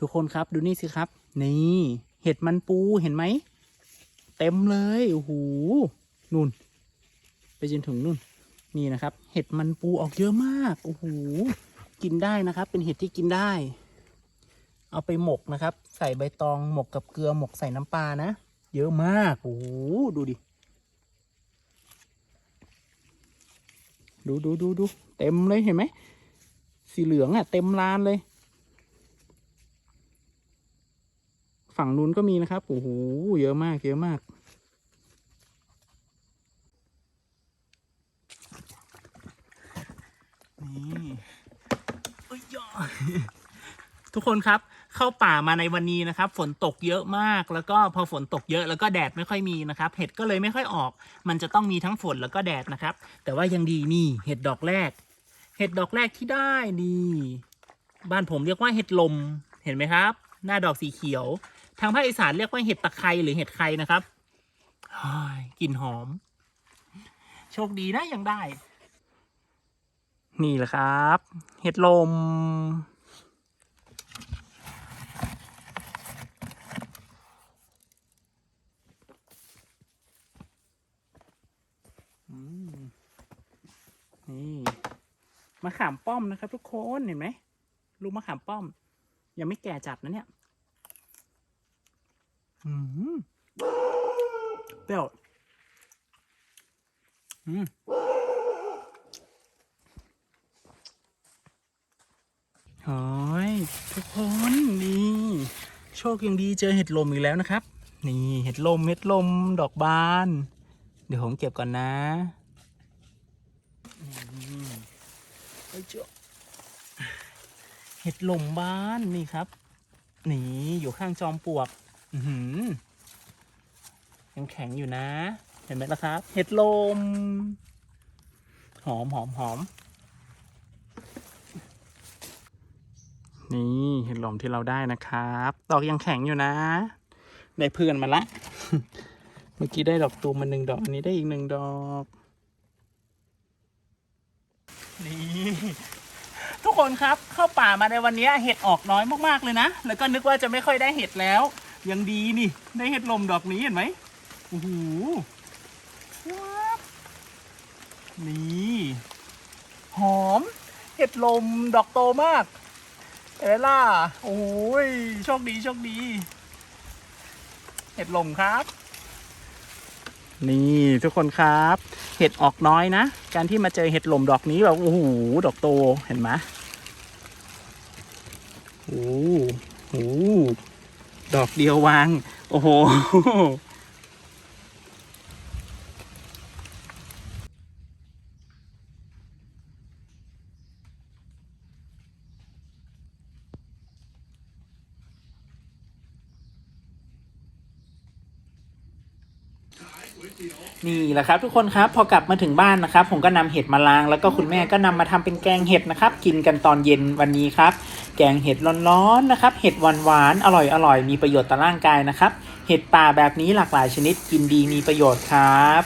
ทุกคนครับดูนี่สิครับ นี่เห็ดมันปูเห็นไหม เต็มเลยโอ้โหนู่น ไปจนถึงนู่น นี่นะครับ เห็ดมันปูออกเยอะมากโอ้โหกินได้นะครับ เป็นเห็ดที่กินได้ เอาไปหมกนะครับ ใส่ใบตองหมกกับเกลือหมกใส่น้ำปลานะเยอะมากโอ้โหดูดิดูดูดูดูเต็มเลยเห็นไหมสีเหลืองอะ่ะ เต็มลานเลย ฝั่งนู้นก็มีนะครับ โอ้โห เยอะมาก เยอะมาก นี่เอ้ยยทุกคนครับเข้าป่ามาในวันนี้นะครับ ฝนตกเยอะมาก แล้วก็พอฝนตกเยอะแล้วก็แดดไม่ค่อยมีนะครับ เห็ดก็เลยไม่ค่อยออก มันจะต้องมีทั้งฝนแล้วก็แดดนะครับ แต่ว่ายังดีนี่เห็ดดอกแรก เห็ดดอกแรกที่ได้นี่ บ้านผมเรียกว่าเห็ดลม เห็นไหมครับ หน้าดอกสีเขียว ทางภาคอีสานเรียกว่าเห็ดตะไคร้หรือเห็ดไคร้นะครับกลิ่นหอม โชคดีนะยังได้ นี่แหละครับ เห็ดลมอืมนี่มะขามป้อมนะครับทุกคนเห็นไหมลูกมะขามป้อม ยังไม่แก่จัดนะเนี่ย อืมเปรี้ยวอืมโอ้ยทุกคนนี่โชคยังดีเจอเห็ดลมอีกแล้วนะครับ นี่เห็ดลมเห็ดลมดอกบาน เดี๋ยวผมเก็บก่อนนะอืมเอ้ยเจ้าเห็ดลมบ้านนี่ครับ นี่อยู่ข้างจอมปลวก ยังแข็งอยู่นะ เห็นไหมล่ะครับ เห็ดลม หอมหอมหอม นี่เห็ดลมที่เราได้นะครับ ดอกยังแข็งอยู่นะ ได้เพื่อนมาละ เมื่อกี้ได้ดอกตูมมาหนึ่งดอกอันนี้ได้อีกหนึ่งดอก นี่ทุกคนครับเข้าป่ามาในวันนี้เห็ดออกน้อยมากๆเลยนะ แล้วก็นึกว่าจะไม่ค่อยได้เห็ดแล้ว ยังดีนี่ ได้เห็ดลมดอกนี้เห็นไหมโอ้โหว้าวนี่หอม เห็ดลมดอกโตมากเอล่าโอ้ยโชคดีโชคดี เห็ดลมครับ นี่ทุกคนครับ เห็ดออกน้อยนะ การที่มาเจอเห็ดลมดอกนี้แบบโอ้โหดอกโตเห็นไหมโอ้โห ดอกเดียววาง โอ้โห นี่แหละครับทุกคนครับพอกลับมาถึงบ้านนะครับ ผมก็นำเห็ดมาล้าง แล้วก็คุณแม่ก็นำมาทำเป็นแกงเห็ดนะครับ กินกันตอนเย็นวันนี้ครับ แกงเห็ดร้อนๆนะครับ เห็ดหวานๆอร่อยๆมีประโยชน์ต่อร่างกายนะครับ เห็ดป่าแบบนี้หลากหลายชนิดกินดีมีประโยชน์ครับ